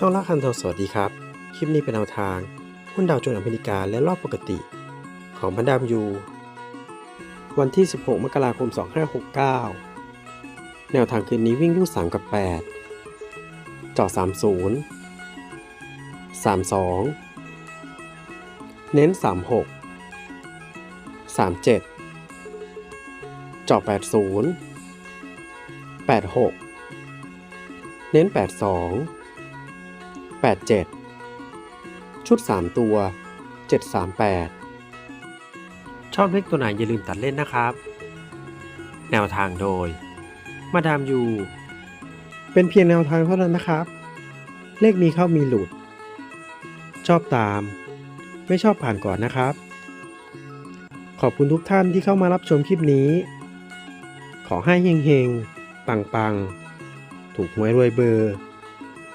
ช่องล่าคันทองสวัสดีครับ คลิปนี้เป็นแนวทาง หุ้นดาวโจนส์อเมริกาและรอบปกติ ของบรรดามยู วันที่ 16 มกราคม 2569 แนวทางคืนนี้วิ่งรูด3กับ 8 เจาะ30 32 เน้น 36 37 เจาะ80 86 เน้น 82 87 ชุด 3 ตัว 738 ชอบเลขตัวไหนอย่าลืมตัดเล่นนะครับ แนวทางโดย มาดามยู เป็นเพียงแนวทางเท่านั้นนะครับ เลขมีเข้ามีหลุด ชอบตาม ไม่ชอบผ่านก่อนนะครับ ขอบคุณทุกท่านที่เข้ามารับชมคลิปนี้ ขอให้เฮงๆ ปังๆ ถูกหวยรวยเบอร์